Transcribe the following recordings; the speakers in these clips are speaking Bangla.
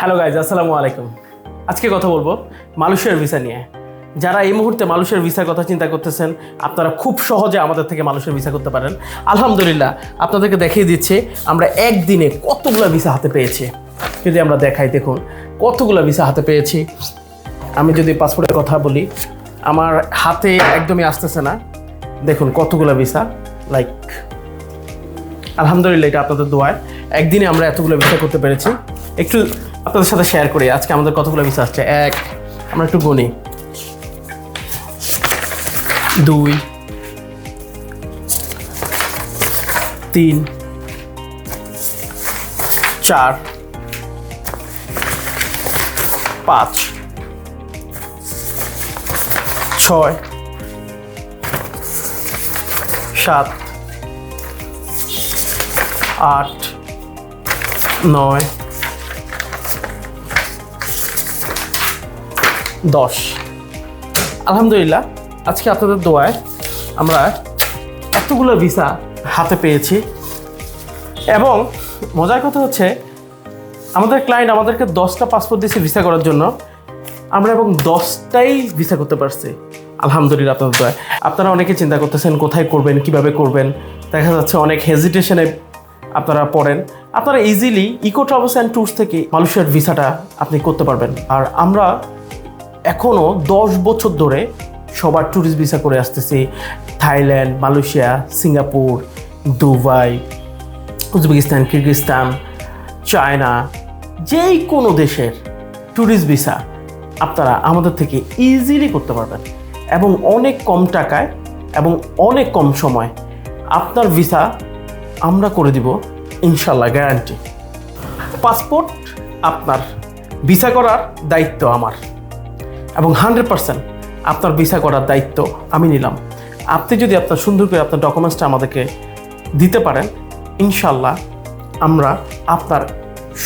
হ্যালো গাইজ, আসসালামু আলাইকুম। আজকে কথা বলব মালয়েশিয়ার ভিসা নিয়ে। যারা এই মুহূর্তে মালয়েশিয়ার ভিসার কথা চিন্তা করতেছেন, আপনারা খুব সহজে আমাদের থেকে মালয়েশিয়ার ভিসা করতে পারেন। আলহামদুলিল্লাহ, আপনাদেরকে দেখিয়ে দিচ্ছে, আমরা একদিনে কতগুলো ভিসা হাতে পেয়েছি। যদি আমরা দেখাই, দেখুন, কতগুলো ভিসা হাতে পেয়েছি। আমি যদি পাসপোর্টের কথা বলি, আমার হাতে একদমই আসতেছে না। দেখুন, কতগুলো ভিসা লাইক আলহামদুলিল্লাহ এটা আপনাদের দোয়ায়। একদিনে আমরা এতগুলো ভিসা করতে পেরেছি। একটু আপনাদের সাথে শেয়ার করি। আজকে আমাদের কতগুলো ভিসা আসছে? এক, আমরা একটু গুনি। দুই, তিন, চার, পাঁচ, ছয়, সাত, আট, নয় দশ। আলহামদুলিল্লাহ, আজকে আপনাদের দোয়ায় আমরা এতগুলো ভিসা হাতে পেয়েছি। এবং মজার কথা হচ্ছে, আমাদের ক্লায়েন্ট আমাদেরকে দশটা পাসপোর্ট দিয়েছে ভিসা করার জন্য। আমরা এবং দশটাই ভিসা করতে পারছি। আলহামদুলিল্লাহ আপনাদের দোয়ায়। আপনারা অনেকে চিন্তা করতেছেন, কোথায় করবেন, কীভাবে করবেন? দেখা যাচ্ছে অনেক হেজিটেশনে আপনারা পড়েন। আপনারা easily Eco Travels and Tours থেকে মালয়েশিয়ার ভিসাটা আপনি করতে পারবেন। আর আমরা এখনও দশ বছর ধরে সবার ট্যুরিস্ট ভিসা করে আসতেছি। Thailand, Malaysia, Singapore, Dubai, Uzbekistan Kyrgyzstan China, যেই কোনো দেশের ট্যুরিস্ট ভিসা আপনারা আমাদের থেকে ইজিলি করতে পারবেন। এবং অনেক কম টাকায় এবং অনেক কম সময় আপনার ভিসা আমরা করে দিব ইনশাল্লাহ গ্যারান্টি পাসপোর্ট আপনার ভিসা করার দায়িত্ব আমার। এবং হান্ড্রেড পার্সেন্ট আপনার ভিসা করার দায়িত্ব আমি নিলাম। আপনি যদি আপনার সুন্দর করে আপনার ডকুমেন্টসটা আমাদেরকে দিতে পারেন ইনশাল্লাহ আমরা আপনার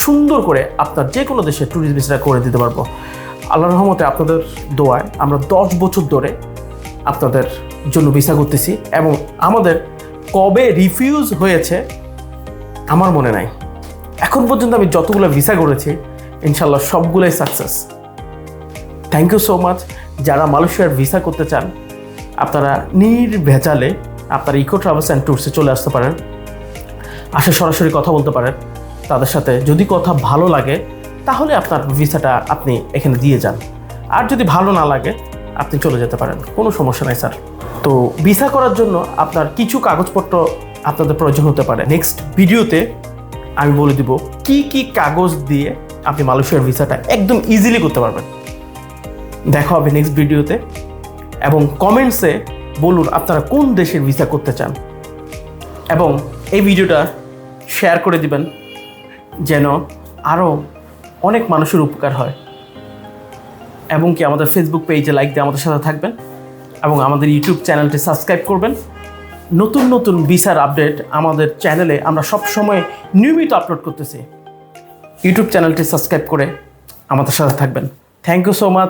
সুন্দর করে আপনার যে কোনো দেশে ট্যুরিস্ট ভিসাটা করে দিতে পারব। আল্লাহ রহমতে আপনাদের দোয়ায় আমরা দশ বছর ধরে আপনাদের জন্য ভিসা করতেছি এবং আমাদের কবে রিফিউজ হয়েছে আমার মনে নাই। এখন পর্যন্ত আমি যতগুলো ভিসা করেছি ইনশাল্লাহ সবগুলোই success thank you so much যারা মালয়েশিয়ার ভিসা করতে চান, আপনারা নির্ভেজালে আপনারা ইকো ট্রাভেলস অ্যান্ড ট্যুরসে চলে আসতে পারেন। আসে সরাসরি কথা বলতে পারেন। তাদের সাথে যদি কথা ভালো লাগে, তাহলে আপনার ভিসাটা আপনি এখানে দিয়ে যান। আর যদি ভালো না লাগে, আপনি চলে যেতে পারেন। কোনো সমস্যা নাই, স্যার। তো ভিসা করার জন্য আপনার কিছু কাগজপত্র আপনাদের প্রয়োজন হতে পারে। নেক্সট ভিডিওতে আমি বলে দিব, কি কি কাগজ দিয়ে আপনি মালয়েশিয়ার ভিসাটা একদম ইজিলি করতে পারবেন। দেখা হবে নেক্সট ভিডিওতে এবং কমেন্টসে বলুন আপনারা কোন দেশের ভিসা করতে চান। এবং এই ভিডিওটা শেয়ার করে দিবেন, যেন আরও অনেক মানুষের উপকার হয়। এবং কি আমাদের ফেসবুক পেজে লাইক দিয়ে আমাদের সাথে থাকবেন, এবং আমাদের ইউটিউব চ্যানেলটি সাবস্ক্রাইব করবেন। নতুন নতুন ভিসার আপডেট আমাদের চ্যানেলে আমরা সব সময় নিয়মিত আপলোড করতেছি। ইউটিউব চ্যানেলটি সাবস্ক্রাইব করে আমাদের সাথে থাকবেন। Thank you so much